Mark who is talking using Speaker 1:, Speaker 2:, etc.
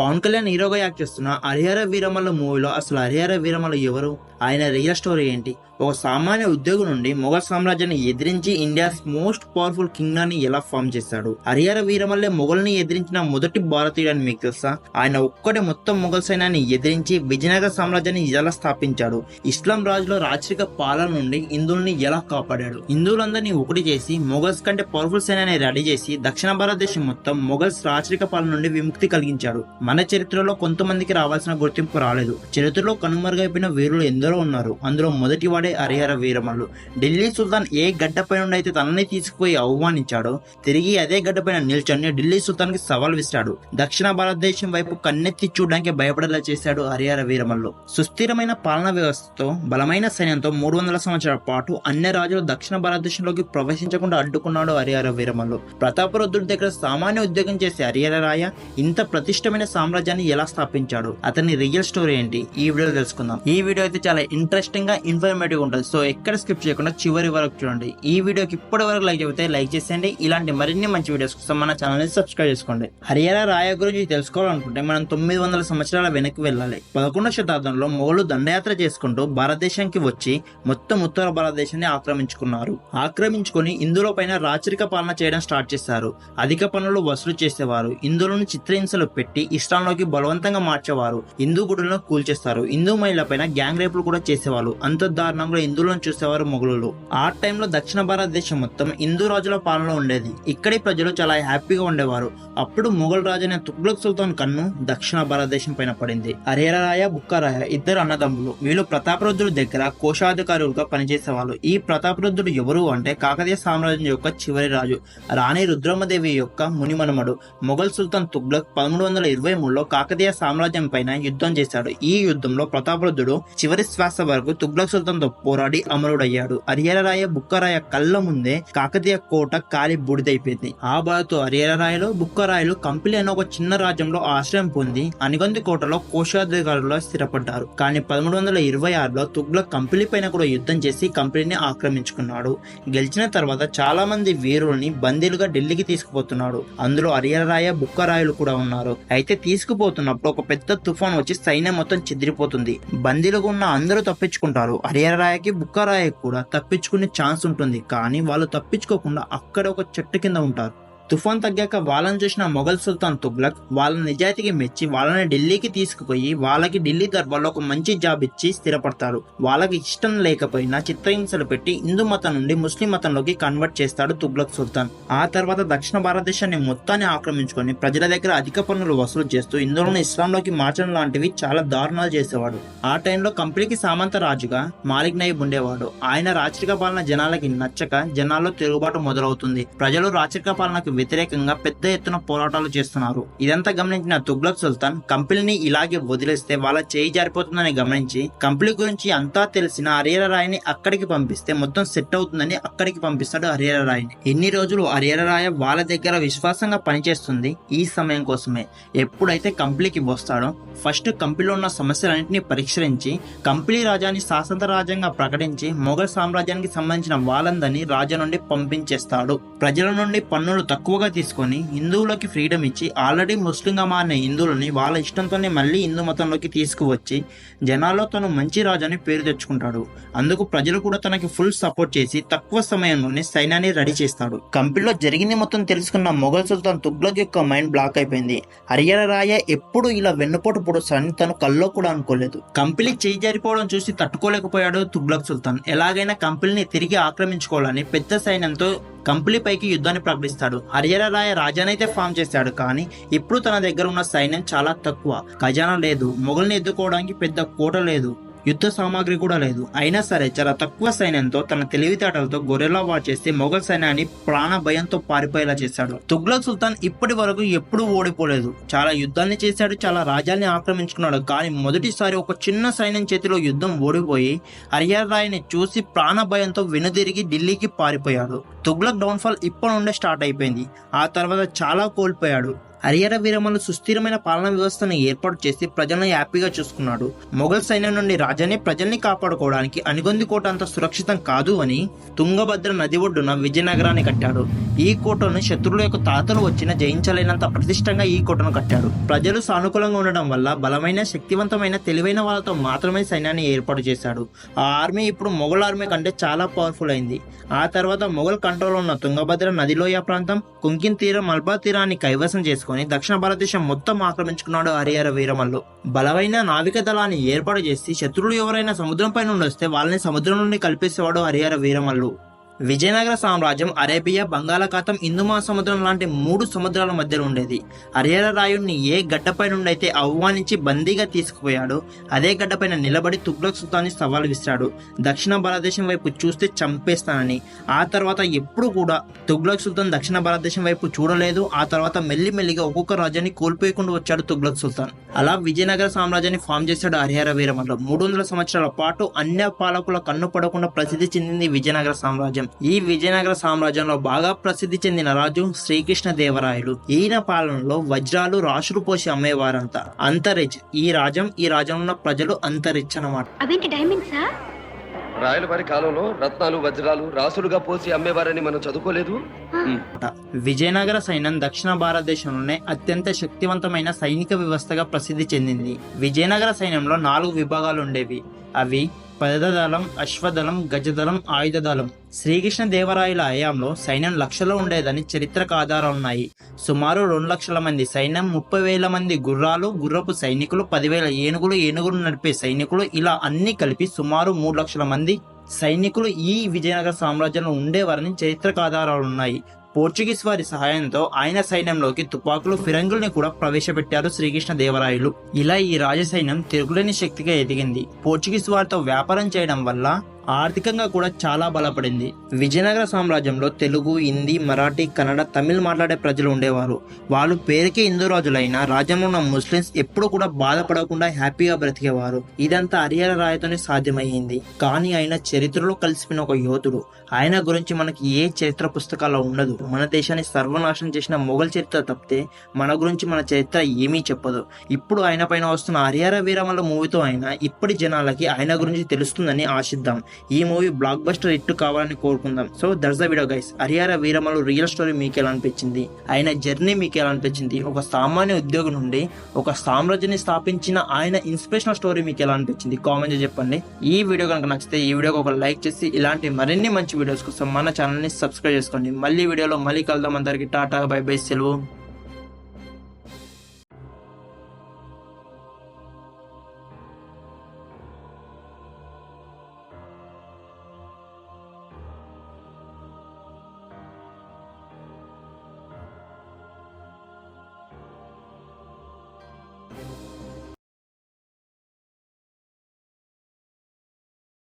Speaker 1: పవన్ కళ్యాణ్ హీరోగా యాక్ట్ చేస్తున్న హరిహర వీరమల్ల మూవీలో అసలు హరిహర వీరమల్ల ఎవరు? ఆయన రియల్ స్టోరీ ఏంటి? ఒక సామాన్య ఉద్యోగి నుండి మొఘల్ సామ్రాజ్యాన్ని ఎదిరించి ఇండియాస్ మోస్ట్ పవర్ఫుల్ కింగ్డాన్ని ఎలా ఫామ్ చేశాడు? హరిహర వీరమల్లే మొఘల్ని ఎదిరించిన మొదటి భారతీయుడు అని మీకు తెలుసా? ఆయన ఒక్కడే మొత్తం మొఘల్ సైన్యాన్ని ఎదిరించి విజయనగర సామ్రాజ్యాన్ని ఎలా స్థాపించాడు? ఇస్లాం రాజులో రాచరిక పాలన నుండి హిందువుల్ని ఎలా కాపాడాడు? హిందువులందరినీ ఒకటి చేసి మొఘల్స్ కంటే పవర్ఫుల్ సైన్యాన్ని రెడీ చేసి దక్షిణ భారతదేశం మొత్తం మొఘల్స్ రాచరిక పాలన నుండి విముక్తి కలిగించాడు. మన చరిత్రలో కొంతమందికి రావాల్సిన గుర్తింపు రాలేదు. చరిత్రలో కనుమరుగైపోయిన వీరులు ఎందరో ఉన్నారు. అందులో మొదటి వాడే హరిహర వీరమల్లు. ఢిల్లీ సుల్తాన్ ఏ గడ్డపై నుండి అయితే తనని తీసుకుపోయి అవమానించాడో తిరిగి అదే గడ్డపైన నిల్చొని ఢిల్లీ సుల్తాన్కి సవాల్ విస్తాడు దక్షిణ భారతదేశం వైపు కన్నెత్తి చూడడానికి భయపడేలా చేశాడు హరిహర వీరమల్లు. సుస్థిరమైన పాలనా వ్యవస్థతో బలమైన సైన్యంతో మూడు వందల సంవత్సరాల పాటు అన్ని రాజులు దక్షిణ భారతదేశంలోకి ప్రవేశించకుండా అడ్డుకున్నాడు హరిహర వీరమల్లు. ప్రతాపరుద్రుడి దగ్గర సామాన్య ఉద్యోగం చేసే హరిహర రాయ ఇంత ప్రతిష్టమైన సామ్రాజ్యాన్ని ఎలా స్థాపించాడు అతని రియల్ స్టోరీ ఏంటి ఈ వీడియో తెలుసుకుందాం. ఈ వీడియో అయితే చాలా ఇంట్రెస్టింగ్గా ఇన్ఫర్మేటివ్ ఉంటుంది. సో ఎక్కడ స్కిప్ చేయకుండా చివరి వరకు చూడండి. ఈ వీడియోకి ఇప్పటి వరకు లైక్ చెబితే లైక్ చేసేయండి. ఇలాంటి మరిన్ని మంచి వీడియోస్ కోసం మన ఛానల్ని సబ్స్క్రైబ్ చేసుకోండి. హరియాణ రాయ గురించి తెలుసుకోవాలనుకుంటే మనం తొమ్మిది వందల సంవత్సరాల వెనక్కి వెళ్ళాలి. పదకొండవ శతాబ్దంలో మొఘలు దండయాత్ర చేసుకుంటూ భారతదేశానికి వచ్చి మొత్తం ఉత్తర భారతదేశాన్ని ఆక్రమించుకున్నారు. ఆక్రమించుకొని ఇందులో పైన రాచరిక పాలన చేయడం స్టార్ట్ చేశారు. అధిక పనులు వసూలు చేసేవారు. ఇందులోని చిత్రహింసలు పెట్టి ఇస్లాంలోకి బలవంతంగా మార్చేవారు. హిందూ గుడులను కూల్చేస్తారు. హిందూ మహిళల పైన గ్యాంగ్ రేపులు కూడా చేసేవాళ్ళు. అంత దారుణంగా హిందువులను చూసేవారు మొఘలులు. ఆ టైంలో దక్షిణ భారతదేశం మొత్తం హిందూ రాజుల పాలనలో ఉండేది. ఇక్కడి ప్రజలు చాలా హ్యాపీగా ఉండేవారు. అప్పుడు మొఘల్ రాజు అయిన తుగ్లక్ సుల్తాన్ కన్ను దక్షిణ భారతదేశం పైన పడింది. హరిహరరాయ బుక్కరాయ ఇద్దరు అన్నదమ్ములు. వీళ్ళు ప్రతాపరుద్రుడి దగ్గర కోశాధికారులుగా పనిచేసేవాళ్ళు. ఈ ప్రతాపరుద్రుడు ఎవరు అంటే కాకతీయ సామ్రాజ్యం యొక్క చివరి రాజు. రాణి రుద్రమదేవి యొక్క మునిమనుమడు. మొఘల్ సుల్తాన్ తుగ్లక్ పదమూడు వందల ఇరవై మూడులో కాకతీయ సామ్రాజ్యం పైన యుద్ధం చేశాడు. ఈ యుద్ధంలో ప్రతాపరుద్రుడు చివరి శ్వాస వరకు తుగ్లక్ సుల్తాన్తో పోరాడి అమరుడయ్యాడు. హరిహరరాయ బుక్కరాయ కళ్ళ ముందే కాకతీయ కోట కాలి బూడిదైపోయింది. ఆ బాధతో హరిహరరాయలు బుక్కరాయలు కంపిలి అనే ఒక చిన్న రాజ్యంలో ఆశ్రయం పొంది అనిగంది కోటలో కోశాధికారులో స్థిరపడ్డారు. కానీ పదమూడు వందల ఇరవై ఆరులో తుగ్లక్ కంపిలి పైన కూడా యుద్ధం చేసి కంపిలిని ఆక్రమించుకున్నాడు. గెలిచిన తర్వాత చాలా మంది వీరుల్ని బందీలుగా ఢిల్లీకి తీసుకుపోతున్నాడు. అందులో హరిహరరాయ బుక్కరాయలు కూడా ఉన్నారు. అయితే తీసుకుపోతున్నప్పుడు ఒక పెద్ద తుఫాన్ వచ్చి సైన్యం మొత్తం చెదిరిపోతుంది. బందీలుగా ఉన్న అందరూ తప్పించుకుంటారు. హరియరాయకి బుక్కరాయకి కూడా తప్పించుకునే ఛాన్స్ ఉంటుంది. కానీ వాళ్ళు తప్పించుకోకుండా అక్కడ ఒక చెట్టు కింద ఉంటారు. తుఫాన్ తగ్గాక వాళ్ళని చూసిన మొఘల్ సుల్తాన్ తుగ్లక్ వాళ్ళ నిజాయితీకి మెచ్చి వాళ్ళని ఢిల్లీకి తీసుకుపోయి వాళ్ళకి ఢిల్లీ దర్బార్లో ఒక మంచి జాబ్ ఇచ్చి స్థిరపడతారు వాళ్ళకి ఇష్టం లేకపోయినా చిత్రహింసలు పెట్టి హిందూ మతం నుండి ముస్లిం మతంలోకి కన్వర్ట్ చేస్తాడు తుగ్లక్ సుల్తాన్. ఆ తర్వాత దక్షిణ భారతదేశాన్ని మొత్తాన్ని ఆక్రమించుకొని ప్రజల దగ్గర అధిక పన్నులు వసూలు చేస్తూ హిందువులను ఇస్లాంలోకి మార్చడం లాంటివి చాలా దారుణాలు చేసేవాడు. ఆ టైంలో కంపెనీకి సామంత రాజుగా మాలిక్ నైబ్ ఉండేవాడు. ఆయన రాచరిక పాలన జనాలకి నచ్చక జనాల్లో తిరుగుబాటు మొదలవుతుంది. ప్రజలు రాచరిక పాలనకు వ్యతిరేకంగా పెద్ద ఎత్తున పోరాటాలు చేస్తున్నారు. ఇదంతా గమనించిన తుగ్లక్ సుల్తాన్ కంపెనీని ఇలాగే వదిలేస్తే వాళ్ళ చేయి జారిపోతుందని గమనించి కంపెనీ గురించి అంతా తెలిసిన హరిహర రాయని అక్కడికి పంపిస్తే మొత్తం సెట్ అవుతుందని అక్కడికి పంపిస్తాడు హరిహర రాయని ఎన్ని రోజులు హరిహర రాయ వాళ్ళ దగ్గర విశ్వాసంగా పనిచేస్తుంది? ఈ సమయం కోసమే. ఎప్పుడైతే కంపెనీకి వస్తాడో ఫస్ట్ కంపెనీలో ఉన్న సమస్యలన్నింటినీ పరిష్కరించి కంపెనీ రాజాని శాశ్వత రాజ్యంగా ప్రకటించి మొఘల్ సామ్రాజ్యానికి సంబంధించిన వాళ్ళందరినీ రాజా నుండి పంపించేస్తాడు. ప్రజల నుండి పన్నులు తక్కువ తక్కువగా తీసుకొని హిందువులకి ఫ్రీడమ్ ఇచ్చి ఆల్రెడీ ముస్లింగా మారిన హిందువులని వాళ్ళ ఇష్టంతోనే మళ్ళీ హిందూ మతంలోకి తీసుకువచ్చి జనాల్లో తను మంచి రాజు అని పేరు తెచ్చుకుంటాడు. అందుకు ప్రజలు కూడా తనకి ఫుల్ సపోర్ట్ చేసి తక్కువ సమయంలోనే సైన్యాన్ని రెడీ చేస్తాడు. కంపెనీలో జరిగింది మొత్తం తెలుసుకున్న మొఘల్ సుల్తాన్ తుగ్లక్ యొక్క మైండ్ బ్లాక్ అయిపోయింది. హరియర రాయ ఎప్పుడు ఇలా వెన్నుపోటు పొడుస్తాడని తను కల్లో కూడా అనుకోలేదు. కంపెనీ చేయి జారిపోవడం చూసి తట్టుకోలేకపోయాడు తుగ్లక్ సుల్తాన్. ఎలాగైనా కంపెనీని తిరిగి ఆక్రమించుకోవాలని పెద్ద సైన్యంతో కంపెనీ పైకి యుద్ధాన్ని ప్రకటిస్తాడు. హరిహర రాయ రాజానైతే ఫామ్ చేశాడు. కానీ ఇప్పుడు తన దగ్గర ఉన్న సైన్యం చాలా తక్కువ. ఖజానా లేదు. మొఘల్ని ఎదుర్కోవడానికి పెద్ద కోట లేదు. యుద్ధ సామాగ్రి కూడా లేదు. అయినా సరే చాలా తక్కువ సైన్యంతో తన తెలివితేటలతో గొర్రెలా వార్ చేసి మొఘల్ సైన్యాన్ని ప్రాణ భయంతో పారిపోయేలా చేశాడు. తుగ్లక్ సుల్తాన్ ఇప్పటి వరకు ఎప్పుడూ ఓడిపోలేదు. చాలా యుద్ధాన్ని చేశాడు చాలా రాజ్యాల్ని ఆక్రమించుకున్నాడు. కానీ మొదటిసారి ఒక చిన్న సైన్యం చేతిలో యుద్ధం ఓడిపోయి హరిహర్ రాయ్ని చూసి ప్రాణ భయంతో వెనుదిరిగి ఢిల్లీకి పారిపోయాడు. తుగ్లక్ డౌన్ఫాల్ ఇప్పటి నుండే స్టార్ట్ అయిపోయింది. ఆ తర్వాత చాలా కోల్పోయాడు. హరిహర వీరమల్లు సుస్థిరమైన పాలనా వ్యవస్థను ఏర్పాటు చేసి ప్రజలను హ్యాపీగా చూసుకున్నాడు. మొఘల్ సైన్యం నుండి రాజానే ప్రజల్ని కాపాడుకోవడానికి అనిగొంది కోట అంత సురక్షితం కాదు అని తుంగభద్ర నది ఒడ్డున విజయనగరాన్ని కట్టాడు. ఈ కోటను శత్రువుల యొక్క తాతలు వచ్చిన జయించలేనంత ప్రతిష్టంగా ఈ కోటను కట్టాడు. ప్రజలు సానుకూలంగా ఉండడం వల్ల బలమైన శక్తివంతమైన తెలివైన వాళ్ళతో మాత్రమే సైన్యాన్ని ఏర్పాటు చేశాడు. ఆ ఆర్మీ ఇప్పుడు మొఘల్ ఆర్మీ కంటే చాలా పవర్ఫుల్ అయింది. ఆ తర్వాత మొఘల్ కంట్రోల్ ఉన్న తుంగభద్ర నదిలోయ ప్రాంతం కుంకిన్ తీరం మల్బా తీరాన్ని కైవసం చేసుకుని దక్షిణ భారతదేశం మొత్తం ఆక్రమించుకున్నాడు హరిహర వీరమల్లు. బలమైన నావిక దళాన్ని ఏర్పాటు చేసి శత్రువులు ఎవరైనా సముద్రం పైన నుండి వస్తే వాళ్ళని సముద్రం నుండి కల్పేసేవాడు హరిహర వీరమల్లు. విజయనగర సామ్రాజ్యం అరేబియా బంగాళాఖాతం హిందూ మహాసముద్రం లాంటి మూడు సముద్రాల మధ్యలో ఉండేది. హరిహర రాయుడిని ఏ గడ్డపై నుండి అయితే ఆహ్వానించి బందీగా తీసుకుపోయాడో అదే గడ్డపైన నిలబడి తుగ్లక్ సుల్తాన్ని సవాల్ విసిరాడు. దక్షిణ భారతదేశం వైపు చూస్తే చంపేస్తానని. ఆ తర్వాత ఎప్పుడు కూడా తుగ్లక్ సుల్తాన్ దక్షిణ భారతదేశం వైపు చూడలేదు. ఆ తర్వాత మెల్లిమెల్లిగా ఒక్కొక్క రాజ్యాన్ని కోల్పోయకుండా వచ్చాడు తుగ్లక్ సుల్తాన్. అలా విజయనగర సామ్రాజ్యాన్ని ఫామ్ చేశాడు హరిహర వీరమల్ల మూడు వందల సంవత్సరాల పాటు అన్య పాలకుల కన్ను పడకుండా ప్రసిద్ధి చెందింది విజయనగర సామ్రాజ్యం. ఈ విజయనగర సామ్రాజ్యంలో బాగా ప్రసిద్ధి చెందిన రాజు శ్రీకృష్ణ దేవరాయలు ఈయన పాలనలో వజ్రాలు రాశులు పోసి అమ్మేవారంతా అంతరిచ్ ఈ రాజ్యం ఈ రాజ్యంలో ఉన్న ప్రజలు అంతరిచ్ అన్నమాట
Speaker 2: అవేంటి డైమండ్సా
Speaker 3: రాయల వారి కాలంలో రత్నాలు వజ్రాలు రాసులుగా పోసి అమ్మేవారని మనం చదువుకోలేదు.
Speaker 1: విజయనగర సైన్యం దక్షిణ భారతదేశంలోనే అత్యంత శక్తివంతమైన సైనిక వ్యవస్థగా ప్రసిద్ధి చెందింది. విజయనగర సైన్యంలో నాలుగు విభాగాలు ఉండేవి. అవి పదదళం అశ్వదళం గజదళం ఆయుధదళం. శ్రీకృష్ణ దేవరాయల హయాంలో సైన్యం లక్షలో ఉండేదని చరిత్రకు ఆధారాలున్నాయి సుమారు రెండు లక్షల మంది సైన్యం ముప్పై వేల మంది గుర్రాలు గుర్రపు సైనికులు పదివేల ఏనుగులు ఏనుగులు నడిపే సైనికులు ఇలా అన్ని కలిపి సుమారు మూడు లక్షల మంది సైనికులు ఈ విజయనగర సామ్రాజ్యంలో ఉండేవారని చరిత్రకు ఆధారాలు ఉన్నాయి పోర్చుగీస్ వారి సహాయంతో ఆయన సైన్యంలోకి తుపాకులు ఫిరంగుల్ని కూడా ప్రవేశపెట్టారు శ్రీకృష్ణ దేవరాయలు. ఇలా ఈ రాజ సైన్యం తిరుగులేని శక్తిగా ఎదిగింది. పోర్చుగీస్ వారితో వ్యాపారం చేయడం వల్ల ఆర్థికంగా కూడా చాలా బలపడింది. విజయనగర సామ్రాజ్యంలో తెలుగు హిందీ మరాఠీ కన్నడ తమిళ్ మాట్లాడే ప్రజలు ఉండేవారు. వాళ్ళు పేరుకే హిందూ రాజులైన రాజ్యంలో ఉన్న ముస్లిమ్స్ ఎప్పుడు కూడా బాధపడకుండా హ్యాపీగా బ్రతికేవారు. ఇదంతా హరిహర రాయతోనే సాధ్యమయ్యింది. కానీ ఆయన చరిత్రలో కలిసిపోయిన ఒక యోధుడు. ఆయన గురించి మనకి ఏ చరిత్ర పుస్తకాల్లో ఉండదు. మన దేశాన్ని సర్వనాశనం చేసిన మొఘల్ చరిత్ర తప్పితే మన గురించి మన చరిత్ర ఏమీ చెప్పదు. ఇప్పుడు ఆయన పైన వస్తున్న హరిహర వీరమల మూవీతో అయినా ఇప్పటి జనాలకి ఆయన గురించి తెలుస్తుందని ఆశిద్దాం. ఈ మూవీ బ్లాక్ బస్టర్ హిట్ కావాలని కోరుకుందాం. So that's the video guys Harihara Veeramallu real story మీకు ఎలా అనిపించింది? ఆయన జర్నీ మీకు ఎలా అనిపించింది? ఒక సామాన్య ఉద్యోగి నుండి ఒక సామ్రాజ్యాన్ని స్థాపించిన ఆయన ఇన్స్పిరేషనల్ స్టోరీ మీకు ఎలా అనిపించింది? కామెంట్ చెప్పండి. ఈ వీడియో కనుక నచ్చితే ఈ వీడియోకి ఒక లైక్ చేసి ఇలాంటి మరిన్ని మంచి వీడియోస్ కోసం మన ఛానల్ని సబ్స్క్రైబ్ చేసుకోండి. మళ్ళీ వీడియోలో మళ్ళీ కలుద్దాం. అందరికి టాటా బై బై సెలవు.